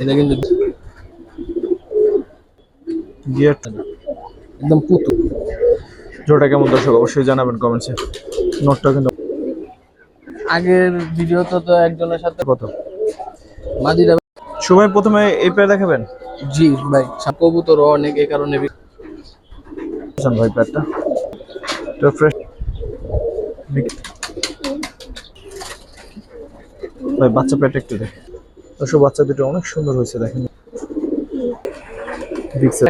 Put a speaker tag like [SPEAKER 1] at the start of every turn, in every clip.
[SPEAKER 1] এটা কিন্তু
[SPEAKER 2] গিয়ারটা
[SPEAKER 1] একদম পুতুল।
[SPEAKER 2] জোড়াটা কেমন দর্শক? অবশ্যই জানাবেন কমেন্টসে। নোটটা কিন্তু
[SPEAKER 1] আগের ভিডিওতে তো একজনের সাথে
[SPEAKER 2] কত?
[SPEAKER 1] মাদিরা
[SPEAKER 2] সময় প্রথমে এই পেয়ার দেখাবেন?
[SPEAKER 1] জি ভাই। কবুতর অনেক এই কারণে
[SPEAKER 2] ভাই পেয়ারটা তো ফ্রেশ ভাই বাচ্চা পেয়ারটা একটু দেখ। দর্শক বাচ্চা দুটো অনেক সুন্দর হয়েছে দেখেন।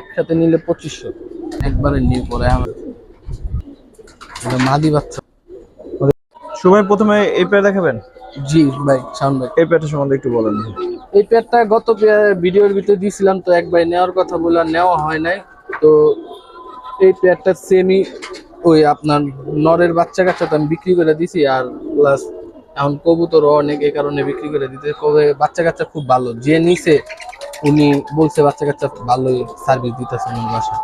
[SPEAKER 1] একসাথে নিলে পঁচিশশো। একবারে নিয়ে পরে আমার এটা মাদি বাচ্চা।
[SPEAKER 2] সময় প্রথমে এই পেয়ার দেখাবেন?
[SPEAKER 1] জি ভাই সাউন্ড ভাই
[SPEAKER 2] এই পেয়ারটা সম্বন্ধে একটু বলেন।
[SPEAKER 1] এই পেয়ারটা গত ভিডিওর ভিতরে দিয়েছিলাম তো একবার নেওয়ার কথা বলে নেওয়া হয় নাই। তো এই পেয়ারটা সেমি ওই আপনার নরের বাচ্চা কাচ্চা তো আমি বিক্রি করে দিছি আর প্লাস এখন কবুতর অনেক এ কারণে বিক্রি করে দিতে। কবে বাচ্চা কাচ্চা খুব ভালো। যে নিছে উনি বলছে বাচ্চা কাচ্চা ভালোই সার্ভিস দিতেছে আমার বাসা।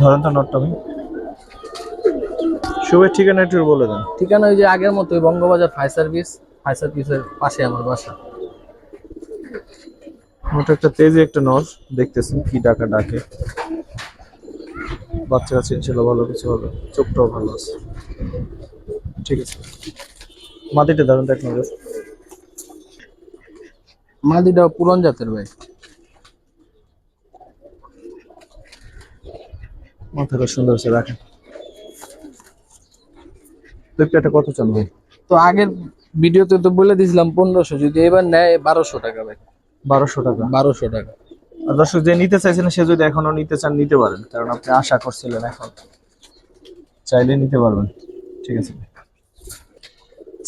[SPEAKER 2] ধরেন তো নোটটা শুভের ঠিকানা একটু বলে দেন।
[SPEAKER 1] ঠিকানা ওই যে আগের মতো ওই বঙ্গবাজার ফায়ার সার্ভিস ফায়ার সার্ভিসের পাশে আমার বাসা।
[SPEAKER 2] ওটা একটা তেজি একটা নর দেখতেছেন কি ডাকা ডাকে। বাচ্চা কাছে ইনশাল্লাহ ভালো কিছু হবে চোখটাও ভালো আছে। ঠিক আছে। মাটিটা ধরেন দেখ নজর
[SPEAKER 1] মাদিটা পুরন জাতের ভাই।
[SPEAKER 2] মাথাটা সুন্দর আছে রাখেন। দুইটা কত চান ভাই?
[SPEAKER 1] তো আগের ভিডিওতে তো বলে দিয়েছিলাম পনেরোশো যদি এবার নেয় বারোশো টাকা ভাই।
[SPEAKER 2] বারোশো টাকা?
[SPEAKER 1] বারোশো টাকা।
[SPEAKER 2] আর দর্শক যে নিতে চাইছেন সে যদি এখনও নিতে চান নিতে পারেন। কারণ আপনি আশা করছিলেন এখন। চাইলে নিতে পারবেন। ঠিক আছে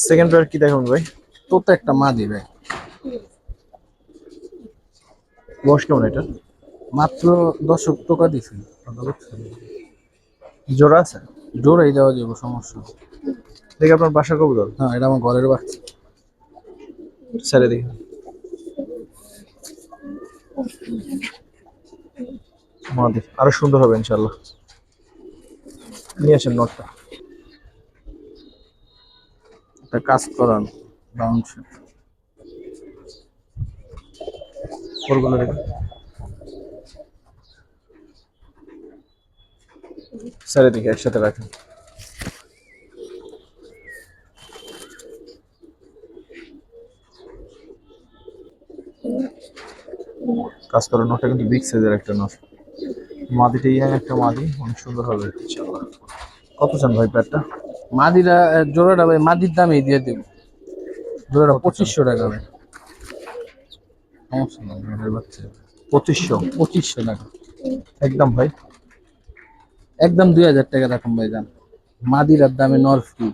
[SPEAKER 2] সেকেন্ড পেয়ার কি দেখুন ভাই?
[SPEAKER 1] তো তো একটা মাদি ভাই।
[SPEAKER 2] বয়স কেমন এটা?
[SPEAKER 1] মাত্র দশক টাকা দিছি।
[SPEAKER 2] জোড়া আছে?
[SPEAKER 1] জোরাই দেওয়া যাবে সমস্যা।
[SPEAKER 2] দেখি আপনার বাসা কবুতর
[SPEAKER 1] হ্যাঁ এটা আমার ঘরের বাচ্চা
[SPEAKER 2] ছেড়ে দেখি আরও সুন্দর হবে ইনশাল্লাহ। নিয়ে আসেন নোটটা।
[SPEAKER 1] একটা কাজ করান বাউন্স
[SPEAKER 2] রেখে ছেড়ে একসাথে রাখেন। কাজ করার নোটটা কিন্তু বিগ সাইজের একটা নোট মাদিটা ইয়াং একটা মাদি, অনেক সুন্দর হবে। কত চান ভাই প্যাটটা
[SPEAKER 1] মাদিরা জোড়াটা ভাই মাদির দামই দিয়ে দেব। জোড়াটা পঁচিশশো টাকা ভাই। সমস্যা নেই
[SPEAKER 2] পঁচিশশো?
[SPEAKER 1] পঁচিশশো টাকা।
[SPEAKER 2] একদম ভাই?
[SPEAKER 1] একদম দুই হাজার টাকা রাখুন ভাই দাম। মাদিরার দামে নর ফ্রি।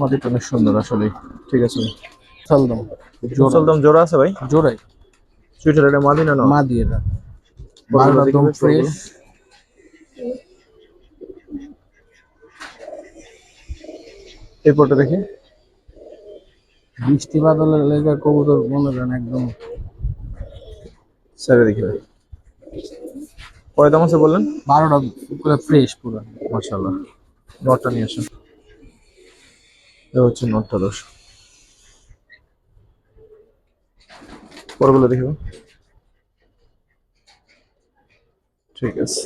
[SPEAKER 2] মাদিটা অনেক সুন্দর আসলে ঠিক আছে
[SPEAKER 1] চল দাম
[SPEAKER 2] মুসলদম জোড়া আছে ভাই?
[SPEAKER 1] জোড়াই।
[SPEAKER 2] সুইটার এটা মাদি না না
[SPEAKER 1] মা দিয়ে দাম
[SPEAKER 2] বড়গুলো
[SPEAKER 1] বারোটা
[SPEAKER 2] দেখি
[SPEAKER 1] দম ফ্রেশ
[SPEAKER 2] এরপরটা দেখি।
[SPEAKER 1] বৃষ্টি বাদলের লেগে কবুতর মনে করেন একদম।
[SPEAKER 2] স্যারে দেখি ভাই। কয় দাম আছে বললেন।
[SPEAKER 1] বারোটা পুরো ফ্রেশ পুরো
[SPEAKER 2] মাশাল্লাহ নটটা নিয়ে আসেন। এ হচ্ছে নটটা দশ। পরগুলো দেখি ভাই। ঠিক আছে।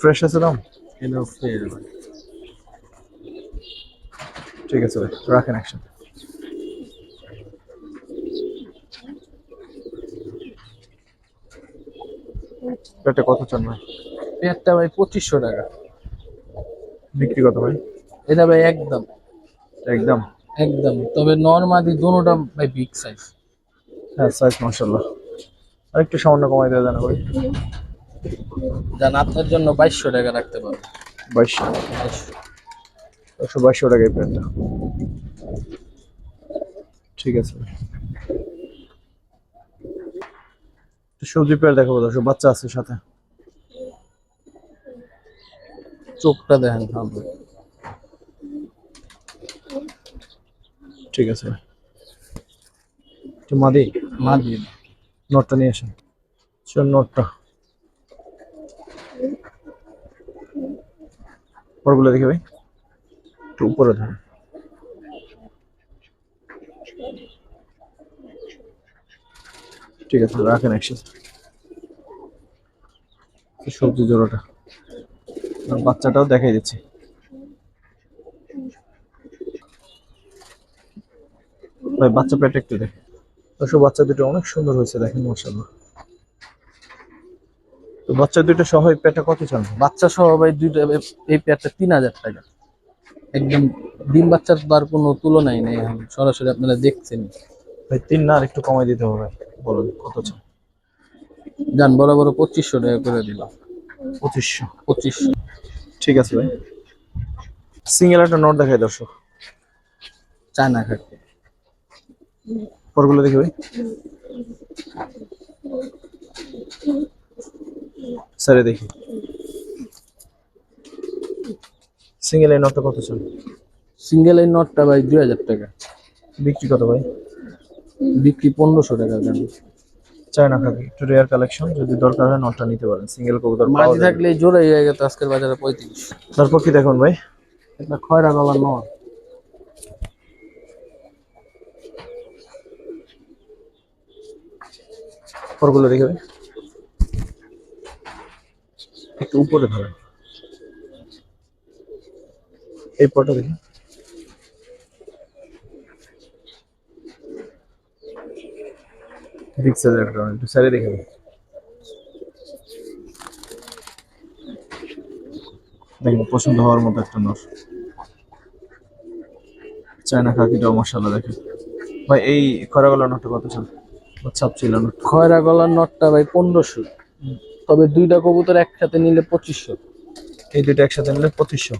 [SPEAKER 2] ফ্রেশ আছে দাম?
[SPEAKER 1] ফ্রেশ ভাই
[SPEAKER 2] ঠিক আছে ভাই রাখেন একসাথে এটা কত চান ভাই?
[SPEAKER 1] পেয়ারটা ভাই পঁচিশশো টাকা।
[SPEAKER 2] বিক্রি কত ভাই?
[SPEAKER 1] এটা ভাই একদম।
[SPEAKER 2] একদম?
[SPEAKER 1] একদম। তবে নর্মালি দোনোটা ভাই বিগ সাইজ
[SPEAKER 2] হ্যাঁ সাইজ মার্শাল্লাহ আর একটু সামান্য কমাই দেওয়া জানা ভাই?
[SPEAKER 1] যান আপনার জন্য বাইশশো টাকা রাখতে পারব।
[SPEAKER 2] বাইশশো।
[SPEAKER 1] বাইশশো।
[SPEAKER 2] একশো বাইশশো টাকা এই প্যান্টটা ঠিক আছে। সবজি পেয়ার দেখাবো দর্শক বাচ্চা আছে সাথে।
[SPEAKER 1] চোখটা দেখেন ভালো
[SPEAKER 2] ঠিক আছে। মাদি।
[SPEAKER 1] মা দিয়ে
[SPEAKER 2] নোটটা নিয়ে আসেন। চল নোটটা। পরগুলো দেখি ভাই। একটু উপরে ধরুন। ঠিক আছে রাখেন একসাথে। সবজি জোড়াটা। বাচ্চাটাও দেখাই দিচ্ছে। ভাই বাচ্চা পেটে একটু দেখে বাচ্চা দুটো অনেক সুন্দর হয়েছে দেখেন মশাল্লাহ তো বাচ্চা দুটো সহ এই পেটটা কত চান?
[SPEAKER 1] বাচ্চা সহ ভাই দুইটা এই পেয়ারটা তিন হাজার টাকা। একদম ডিম বাচ্চার তার কোনো তুলনাই নেই সরাসরি আপনারা দেখছেন।
[SPEAKER 2] ভাই তিন না আর একটু কমাই দিতে হবে বলুন কত চান?
[SPEAKER 1] যান বড় বড় পঁচিশশো টাকা করে দিলাম।
[SPEAKER 2] পঁচিশশো।
[SPEAKER 1] পঁচিশশো।
[SPEAKER 2] ঠিক আছে ভাই। সিঙ্গেল একটা নোট দেখাই দর্শক।
[SPEAKER 1] চায়না খাটি।
[SPEAKER 2] পরগুলো দেখি ভাই। স্যারে দেখি। সিঙ্গেল এই নটটা কত চান
[SPEAKER 1] সিঙ্গেল এই নটটা ভাই দুই হাজার টাকা।
[SPEAKER 2] বিক্রি কত ভাই?
[SPEAKER 1] বিক্রি পনেরোশো টাকা দেন
[SPEAKER 2] চায়না খাবি একটু রেয়ার কালেকশন যদি দরকার হয় নোটটা নিতে পারেন। সিঙ্গেল কবুতর
[SPEAKER 1] মাঝি। থাকলে এই হয়ে গেছে আজকের বাজারে পঁয়ত্রিশ।
[SPEAKER 2] তারপর কি দেখুন ভাই?
[SPEAKER 1] একটা খয়রা গলার নট।
[SPEAKER 2] পরগুলো দেখি ভাই। একটু উপরে ধরেন। এই পরটা দেখি। বিগ সাইজের সাইডে দেখে দেখেন, পছন্দ হওয়ার মতো একটা নর চায়না খাকিটাও মশালা দেখেন। ভাই, এই করাগুলো নটটা কত চান? ছাপ ছিল না
[SPEAKER 1] খয়রা গলার নটটা ভাই পনেরোশো। তবে দুইটা কবুতর একসাথে নিলে পঁচিশশো।
[SPEAKER 2] এই দুইটা একসাথে নিলে পঁচিশশো।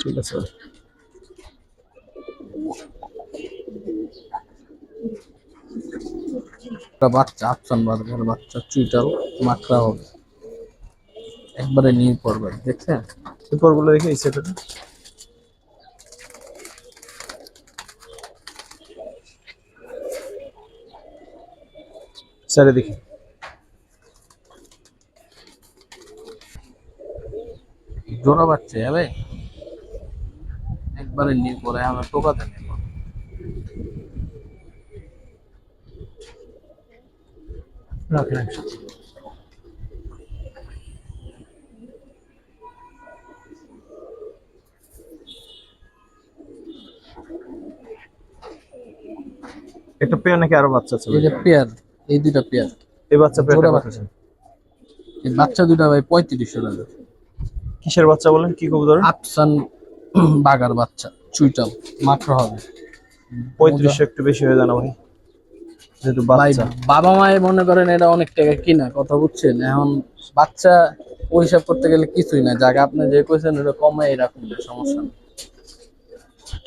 [SPEAKER 2] ঠিক আছে।
[SPEAKER 1] বাচ্চা, আফসান বার্গার বাচ্চা, চুইটাল, মাকড়া হবে। একবারে নিয়ে পড়বে দেখছেন?
[SPEAKER 2] এরপরগুলো দেখে এই সেটাতে স্যারে দেখি।
[SPEAKER 1] জোড়া বাচ্চা হবে একবারে নিয়ে পড়ে আমরা টোকাতে নেব
[SPEAKER 2] রাখেন একটা পেয়ার নাকি আরও বাচ্চা আছে
[SPEAKER 1] এই যে পেয়ার এই দুইটা পেয়ার।
[SPEAKER 2] এই বাচ্চা পেয়ারটা
[SPEAKER 1] বাচ্চা।
[SPEAKER 2] আছে?
[SPEAKER 1] এই বাচ্চা দুইটা ভাই পঁয়ত্রিশশো টাকা।
[SPEAKER 2] কিসের বাচ্চা বলেন? কি কবুতর
[SPEAKER 1] আফসান বাগার বাচ্চা চুইটাল মাকড়া হবে।
[SPEAKER 2] পঁয়ত্রিশশো একটু বেশি হয়ে জানা ভাই? যেহেতু বাচ্চা।
[SPEAKER 1] বাবা মায়ে মনে করেন এটা অনেক টাকা কিনা কথা বুঝছেন? এখন বাচ্চা ওই হিসাব করতে গেলে কিছুই না। জায়গা আপনি যে কইছেন ওটা কমাই রাখুন সমস্যা নেই।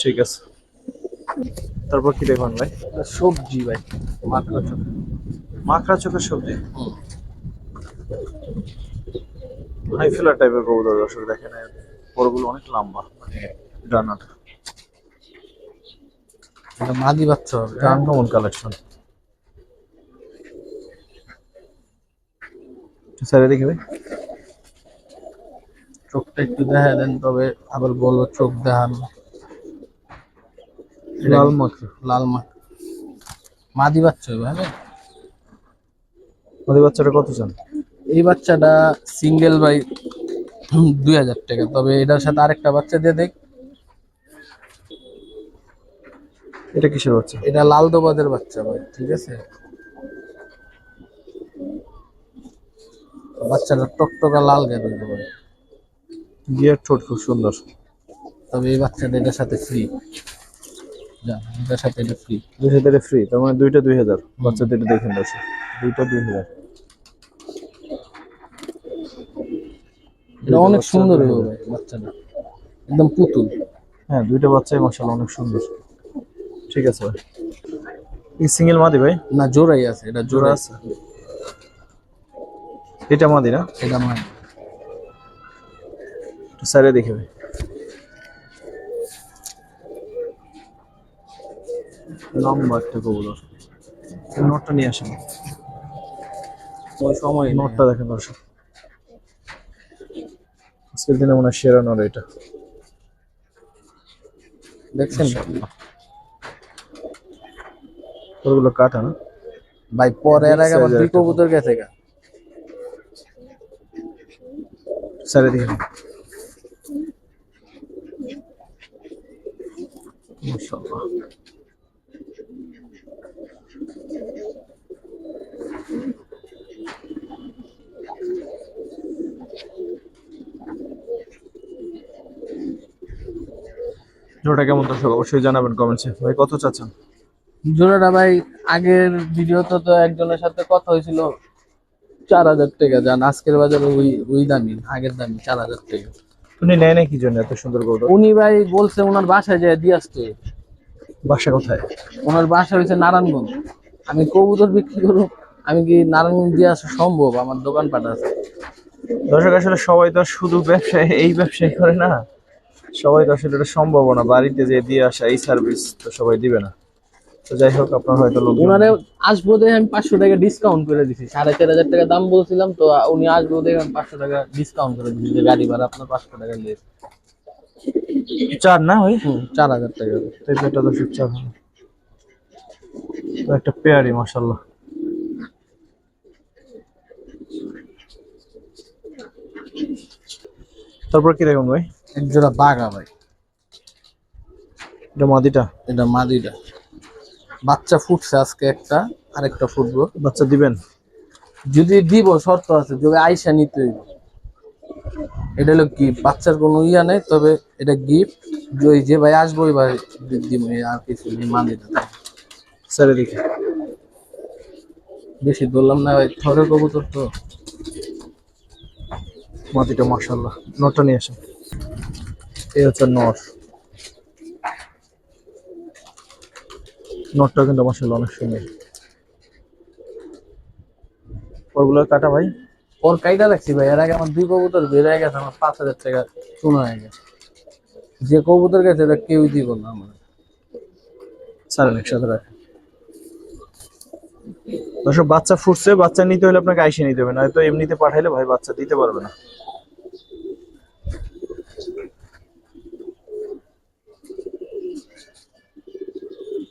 [SPEAKER 2] ঠিক আছে। তারপর কি দেখুন ভাই?
[SPEAKER 1] সবজি ভাই মাকড়া চোখ।
[SPEAKER 2] মাখরা চোখের সবজি? টাইপের কবুতর দর্শক দেখেন এর পরগুলো অনেক লম্বা মানে ডানাটা
[SPEAKER 1] এটা মাদি বাচ্চা হবে
[SPEAKER 2] এটা আনকমন কালেকশন স্যারে ভাই।
[SPEAKER 1] চোখটা একটু দেখা দেন তবে আবার বলব চোখ দেখান।
[SPEAKER 2] লাল মাখরা
[SPEAKER 1] লাল মা মাদি বাচ্চা হবে হ্যাঁ
[SPEAKER 2] আমাদের বাচ্চাটা কত চান?
[SPEAKER 1] এই বাচ্চাটা সিঙ্গেল বাই দুই হাজার টাকা। তবে এটার সাথে আরেকটা বাচ্চা দিয়ে দেখ।
[SPEAKER 2] এটা কিসের বাচ্চা?
[SPEAKER 1] এটা লাল দোবাদের বাচ্চা ভাই ঠিক আছে? বাচ্চাটা টকটকা লাল গেল ভাই।
[SPEAKER 2] গিয়ার ঠোঁট খুব সুন্দর।
[SPEAKER 1] তবে এই বাচ্চাটা এটার সাথে ফ্রি যা এটার সাথে এটা ফ্রি
[SPEAKER 2] দুই হাজারে ফ্রি তার মানে দুইটা দুই হাজার। বাচ্চাদের দেখেন দর্শক দুইটা দুই হাজার।
[SPEAKER 1] এটা অনেক সুন্দর বাচ্চাটা একদম পুতুল।
[SPEAKER 2] হ্যাঁ দুইটা বাচ্চাই মশালা অনেক সুন্দর। ঠিক আছে ভাই। এই সিঙ্গেল মাদি ভাই?
[SPEAKER 1] না জোড়াই আছে এটা
[SPEAKER 2] জোড়া আছে। এটা মাদি না?
[SPEAKER 1] এটা
[SPEAKER 2] একটু স্যারে দেখে ভাই। লম্বা একটা কবুতর নোটটা নিয়ে আসেন।
[SPEAKER 1] ওই সময়।
[SPEAKER 2] নোটটা দেখেন দর্শক। আজকের দিনে মনে হয় সেরা নোট এটা।
[SPEAKER 1] দেখছেন?
[SPEAKER 2] ওগুলো কাটা না?
[SPEAKER 1] ভাই পরে এর আগে আমার দুই কবুতর গেছে গা।
[SPEAKER 2] সারে দিকে মাশাআল্লাহ জোড়াটা কেমন দর্শক? অবশ্যই জানাবেন কমেন্টসে ভাই কত চাচ্ছেন?
[SPEAKER 1] জোড়াটা ভাই আগের ভিডিওতে তো একজনের সাথে কথা হয়েছিল চার হাজার টাকা যান। আজকের বাজারে ওই ওই দামি আগের দামি চার হাজার টাকা।
[SPEAKER 2] উনি নেয় না কি জন্য এত সুন্দর গরু
[SPEAKER 1] উনি ভাই বলছে ওনার বাসায় যায় দিয়ে আসতে।
[SPEAKER 2] বাসা কোথায়?
[SPEAKER 1] ওনার বাসা হয়েছে নারায়ণগঞ্জ। আমি কবুতর বিক্রি করব আমি কি নারায়ণগঞ্জ দিয়ে আসা সম্ভব? আমার দোকান দোকানপাট আছে।
[SPEAKER 2] দর্শক আসলে সবাই তো শুধু ব্যবসায় এই ব্যবসায় করে না। সবাই তো আসলে এটা সম্ভব না বাড়িতে যে দিয়ে আসা এই সার্ভিস তো সবাই দিবে না। তো যাই হোক আপনার হয়তো লোক
[SPEAKER 1] ওনারে আসব দেখে আমি পাঁচশো টাকা ডিসকাউন্ট করে দিছি। সাড়ে চার হাজার টাকা দাম বলছিলাম তো উনি আসব দেখে আমি পাঁচশো টাকা ডিসকাউন্ট করে দিছি যে গাড়ি ভাড়া আপনার পাঁচশো টাকা নিয়ে।
[SPEAKER 2] চার না ওই?
[SPEAKER 1] চার হাজার টাকা।
[SPEAKER 2] তো পেয়ারটা দর্শক চার তো একটা পেয়ারি মাসাল্লাহ তারপর কি রকম ভাই?
[SPEAKER 1] এক জোড়া বাঘা ভাই।
[SPEAKER 2] এটা মাদিটা?
[SPEAKER 1] এটা মাদিটা। বাচ্চা ফুটছে আজকে একটা আরেকটা ফুটবো।
[SPEAKER 2] বাচ্চা দিবেন?
[SPEAKER 1] যদি দিব শর্ত আছে যদি আইসা নিতে হইব। এটা হলো গিফট বাচ্চার কোনো ইয়া নেই তবে এটা গিফট ওই যে ভাই আসব ওই ভাই দিব আর কিছু নেই মাদিটা।
[SPEAKER 2] স্যারে দেখি
[SPEAKER 1] বেশি ধরলাম না ভাই থরে কবুতর তো।
[SPEAKER 2] মাদিটা মাসাল্লাহ নটটা নিয়ে আসেন। এই হচ্ছে নট। নটটা কিন্তু মাসাল্লাহ অনেক সুন্দর। ওগুলো কাটা ভাই?
[SPEAKER 1] ওর কাইটা রাখছি ভাই এর আগে আমার দুই কবুতর হয়ে গেছে আমার পাঁচ হাজার টাকা শোনা হয়ে গেছে। যে কবুতর গেছে এটা কেউই দিব না আমার।
[SPEAKER 2] সারেন একসাথে রাখেন। দর্শক বাচ্চা ফুটছে বাচ্চা নিতে হলে আপনাকে আইসে নিতে হবে না তো এমনিতে পাঠাইলে ভাই বাচ্চা দিতে পারবে না।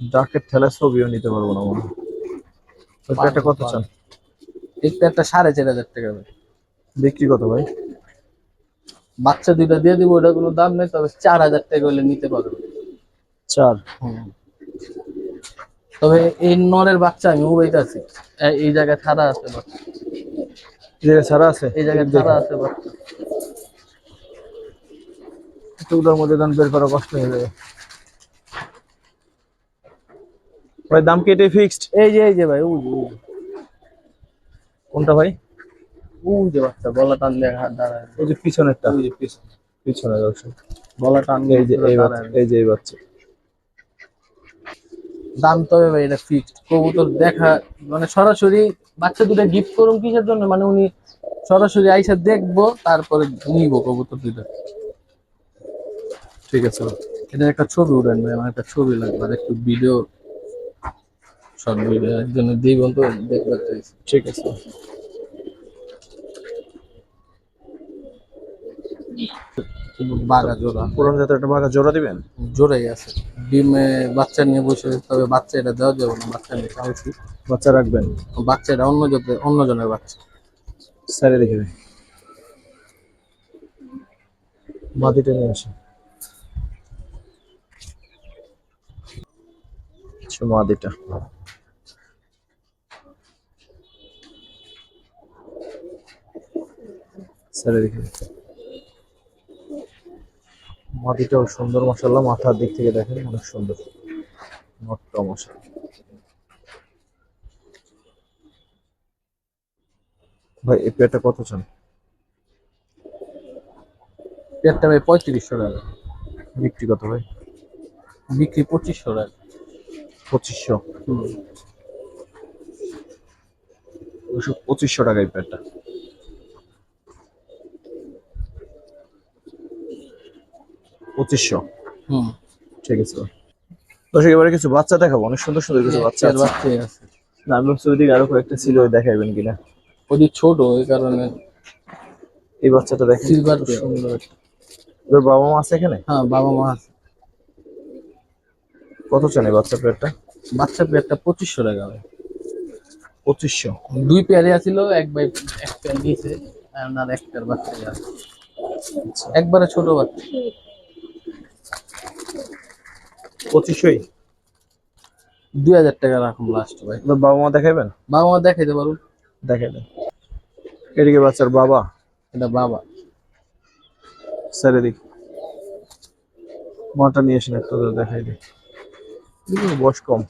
[SPEAKER 2] ডাকের ঠেলা ছবিও নিতে পারব না মনে তো একটা কত চান?
[SPEAKER 1] একটা একটা সাড়ে চার হাজার টাকা ভাই।
[SPEAKER 2] বিক্রি কত ভাই?
[SPEAKER 1] বাচ্চা দুইটা দিয়ে দিব ওটা কোনো দাম নেই তবে চার হাজার টাকা হলে নিতে পারবে।
[SPEAKER 2] চার।
[SPEAKER 1] তবে এই নরের বাচ্চা আমি উড়াইতেছি এই জায়গায় ছাড়া আছে বাচ্চা।
[SPEAKER 2] এই জায়গায় ছাড়া আছে?
[SPEAKER 1] এই জায়গায় ছাড়া আছে বাচ্চা।
[SPEAKER 2] টুকটার মধ্যে দাম বের করা কষ্ট হয়ে যাবে। ভাই দাম কি এটাই ফিক্সড
[SPEAKER 1] এই যে এই যে ভাই উই
[SPEAKER 2] কোনটা ভাই?
[SPEAKER 1] যে বাচ্চা গলা টান দিয়ে হাত দাঁড়ায়
[SPEAKER 2] ওই যে পিছনেরটা।
[SPEAKER 1] উই যে পিছনে।
[SPEAKER 2] পিছনে দর্শক।
[SPEAKER 1] গলা টান
[SPEAKER 2] এই যে এই বাচ্চা এই যে এই বাচ্চা।
[SPEAKER 1] দাম তবে ভাই এটা ফিক্সড কবুতর দেখা মানে সরাসরি বাচ্চা দুটো গিফট করুন কিসের জন্য? মানে উনি সরাসরি আইসা দেখব তারপরে নিব কবুতর দুটো
[SPEAKER 2] ঠিক আছে
[SPEAKER 1] এটা একটা ছবি উঠেন ভাই আমার একটা ছবি লাগবে আর একটু ভিডিও শর্ট ভিডিও একজন দিই তো দেখতে চাইছি।
[SPEAKER 2] ঠিক আছে।
[SPEAKER 1] বাঘা জোড়া।
[SPEAKER 2] পুরান জাতের একটা বাঘা জোড়া দিবেন?
[SPEAKER 1] জোড়াই আছে। ডিমে বাচ্চা নিয়ে বসে তবে বাচ্চা এটা দেওয়া যাবে না বাচ্চা নিয়ে
[SPEAKER 2] বাচ্চা রাখবেন?
[SPEAKER 1] বাচ্চা এটা অন্য জাতের অন্য জনের বাচ্চা।
[SPEAKER 2] স্যারে দেখে দিন। নিয়ে আসেন। আচ্ছা মাদিটা দেখে মাটিটাও সুন্দর মশাল্লা মাথার দিক থেকে দেখেন অনেক সুন্দর। নটটা মশলা ভাই এই পেয়ারটা কত চান?
[SPEAKER 1] পেটটা ভাই পঁয়ত্রিশশো টাকা।
[SPEAKER 2] বিক্রি কত ভাই?
[SPEAKER 1] বিক্রি পঁচিশশো টাকা।
[SPEAKER 2] পঁচিশশো। পঁচিশশো টাকা এই প্যাডটা পঁচিশশো।
[SPEAKER 1] হুম।
[SPEAKER 2] ঠিক আছে। দর্শক এবারে কিছু বাচ্চা দেখাবো। অনেক সুন্দর সুন্দর কিছু বাচ্চা
[SPEAKER 1] চার
[SPEAKER 2] আছে। না আমি ভাবছি ওইদিকে আরও কয়েকটা ছিল ওই দেখাইবেন কিনা।
[SPEAKER 1] ওই ছোট ওই কারণে
[SPEAKER 2] এই বাচ্চাটা দেখেন।
[SPEAKER 1] সিলভার
[SPEAKER 2] সুন্দর তোর বাবা মা আছে এখানে?
[SPEAKER 1] হ্যাঁ বাবা মা আছে।
[SPEAKER 2] কত চান এই বাচ্চা প্যাডটা
[SPEAKER 1] বাচ্চা পেয়ারটা পঁচিশশো টাকা ভাই।
[SPEAKER 2] পঁচিশশো।
[SPEAKER 1] দুই পেয়ারে আছিল এক ভাই এক পেয়ার নিয়েছে আর এক পেয়ার বাচ্চা আছে। একবারে ছোট বাচ্চা। দুই হাজার টাকা রাখুন লাস্ট ভাই।
[SPEAKER 2] বাবা মা দেখাবেন
[SPEAKER 1] বাবা মা দেখাইতে পারুন।
[SPEAKER 2] দেখাই দেন। এদিকে বাচ্চার বাবা।
[SPEAKER 1] এটা বাবা।
[SPEAKER 2] স্যার এদিক। মাটা নিয়ে এসেন একটু দেখাই দিই বয়স কম।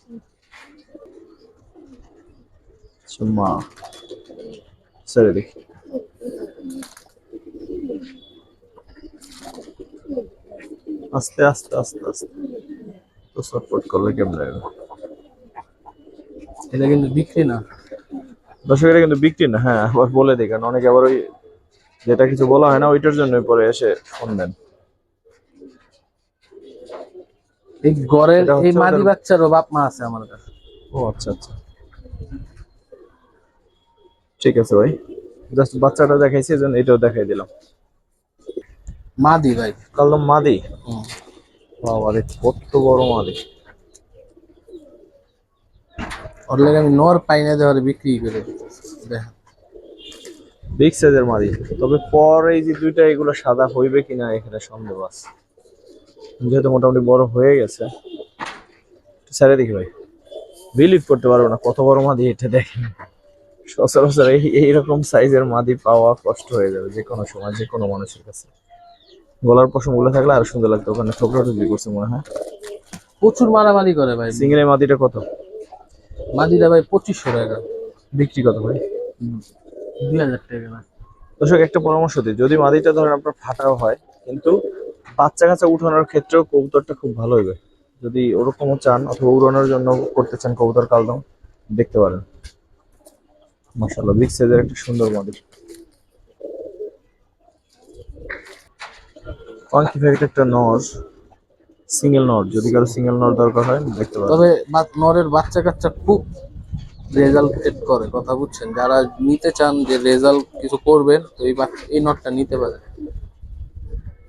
[SPEAKER 2] আচ্ছা, মা। স্যার এদিক। আস্তে আস্তে আস্তে আস্তে। সাপোর্ট করলে কেমন লাগবে
[SPEAKER 1] এটা কিন্তু বিক্রি না।
[SPEAKER 2] দর্শকেরা কিন্তু বিক্রি না হ্যাঁ আবার বলে দিই কারণ অনেকে আবার ওই যেটা কিছু বলা হয় না ওইটার জন্য পরে এসে শুনবেন
[SPEAKER 1] এই গড়ের এই মাদি বাচ্চারও বাপ মা আছে আমার কাছে।
[SPEAKER 2] ও আচ্ছা আচ্ছা। ঠিক আছে ভাই জাস্ট বাচ্চাটা দেখাইছি এজন্য এটাও দেখাই দিলাম।
[SPEAKER 1] মাদি ভাই।
[SPEAKER 2] কালদম মাদি।
[SPEAKER 1] হুম।
[SPEAKER 2] বাবারে কত বড় মাদি
[SPEAKER 1] ওর আমি নর পাইনে দেওয়ার বিক্রি করে দেখেন।
[SPEAKER 2] বিগ সাইজের মাদি তবে পর এই যে দুইটা এগুলো সাদা হইবে কিনা এখানে সন্দেহ আছে। যেহেতু মোটামুটি বড় হয়ে গেছে। স্যারে দেখি ভাই। বিলিভ করতে পারব না কত বড় মাদি এটা দেখেন। সচরাচর এই এইরকম সাইজের মাদি পাওয়া কষ্ট হয়ে যাবে যে কোনো সময় যে কোনো মানুষের কাছে। গলার পশমগুলো থাকলে আরও সুন্দর লাগতো। ওখানে ঠোকরা টুকরি করছে মনে হয়।
[SPEAKER 1] প্রচুর মারামারি করে ভাই।
[SPEAKER 2] সিঙ্গেল মাদিটা কত?
[SPEAKER 1] মাদিটা ভাই পঁচিশশো টাকা।
[SPEAKER 2] বিক্রি কত ভাই?
[SPEAKER 1] দুই হাজার টাকা
[SPEAKER 2] দর্শক একটা পরামর্শ দিই। যদি মাদিটা ধরেন আপনার ফাটাও হয় কিন্তু বাচ্চা কাচ্চা উঠানোর ক্ষেত্রেও কবুতরটা খুব ভালো হবে। যদি ওরকমও চান অথবা উড়ানোর জন্য করতে চান কবুতর কালদম দেখতে পারেন। মাশাআল্লাহ বিগ সাইজের একটা সুন্দর মাদি। পাঙ্কি ফ্যাক্ট একটা নর সিঙ্গেল নর যদি কারও সিঙ্গেল নর দরকার হয় দেখতে পারেন
[SPEAKER 1] তবে নরের বাচ্চা কাচ্চা খুব রেজাল্ট করে কথা বুঝছেন? যারা নিতে চান যে রেজাল্ট কিছু করবেন তো এই বাচ্চা এই নটটা নিতে পারে।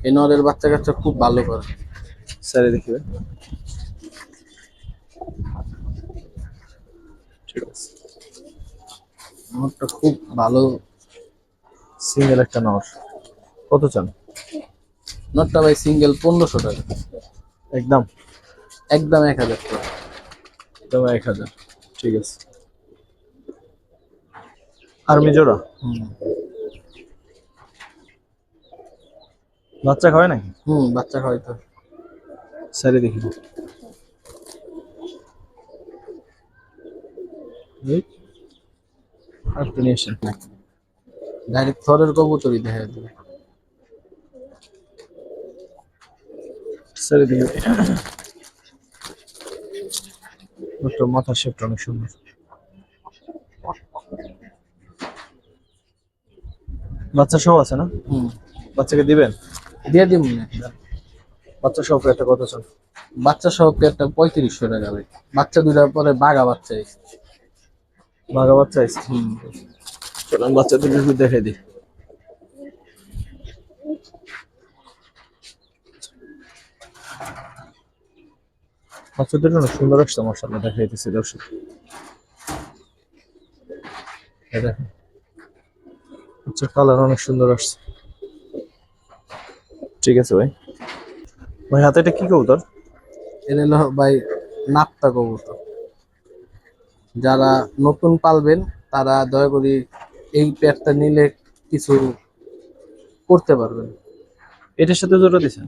[SPEAKER 1] এই নরের বাচ্চা কাচ্চা খুব ভালো করে।
[SPEAKER 2] স্যারে দেখবে ঠিক আছে।
[SPEAKER 1] নটটা খুব ভালো।
[SPEAKER 2] সিঙ্গেল একটা নর। কত চান?
[SPEAKER 1] নটটা ভাই সিঙ্গেল পনেরোশো টাকা।
[SPEAKER 2] একদম।
[SPEAKER 1] একদম এক হাজার টাকা।
[SPEAKER 2] একদম এক হাজার। ঠিক আছে। আর্মি জোড়া
[SPEAKER 1] হুম।
[SPEAKER 2] বাচ্চা খাওয়ায় নাকি?
[SPEAKER 1] হুম বাচ্চা খাওয়াই তো।
[SPEAKER 2] স্যারে দেখি। আরেকটা নিয়ে আসেন।
[SPEAKER 1] ডাইরেক্ট থরের কবুতরই দেখা যাবে।
[SPEAKER 2] স্যারে দেখি ওটা মাথার শেপটা অনেক সুন্দর। বাচ্চা সব আছে না?
[SPEAKER 1] হুম।
[SPEAKER 2] বাচ্চাকে দিবেন?
[SPEAKER 1] দিয়ে একটা
[SPEAKER 2] বাচ্চা সব একটা কত চান?
[SPEAKER 1] বাচ্চা সহ পেয়ারটা পঁয়ত্রিশশো টাকা ভাই বাচ্চা দুটা পরে বাঘা বাচ্চা
[SPEAKER 2] বাঘা বাচ্চা আছে?
[SPEAKER 1] হুম।
[SPEAKER 2] চলো আমি বাচ্চাদের একটু দেখাই দিই। বাচ্চাদের অনেক সুন্দর আসছে মশাল্লা দেখাইতেছি দর্শক। এই দেখেন। আচ্ছা কালার অনেক সুন্দর আসছে। ঠিক আছে ভাই। ভাই হাতে এটা কি কবুতর?
[SPEAKER 1] এর হলো ভাই নাপ্তা কবুতর। যারা নতুন পালবেন তারা দয়া করে এই পেয়ারটা নিলে কিছু করতে পারবেন।
[SPEAKER 2] এটার সাথে জোড়া দিছেন?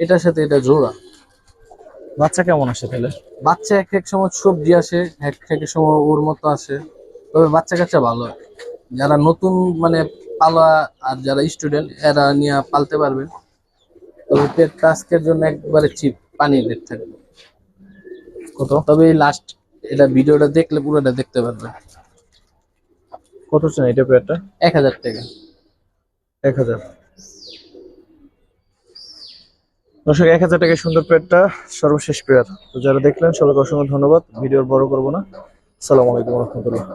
[SPEAKER 1] এটার সাথে এটা জোড়া।
[SPEAKER 2] বাচ্চা কেমন আসে তাহলে?
[SPEAKER 1] বাচ্চা এক এক সময় সবজি আসে এক এক সময় ওর মতো আসে। তবে বাচ্চা কাচ্চা ভালো। যারা নতুন মানে পালা আর যারা স্টুডেন্ট এরা নিয়ে পালতে পারবেন তবে পেটটা আজকের জন্য একবারে চিপ পানির রেট থাকবে।
[SPEAKER 2] কত?
[SPEAKER 1] তবে এই লাস্ট এটা ভিডিওটা দেখলে পুরোটা দেখতে পারবেন
[SPEAKER 2] কত চান এটা পেয়ারটা?
[SPEAKER 1] এক হাজার টাকা।
[SPEAKER 2] এক হাজার। দর্শক, এক হাজার টাকা সুন্দর পেয়ারটা সর্বশেষ পেয়ার। তো যারা দেখলেন, সবাইকে অসংখ্য ধন্যবাদ। ভিডিওর বড় করব না। সালাম আলাইকুম রহমতুল্লাহ।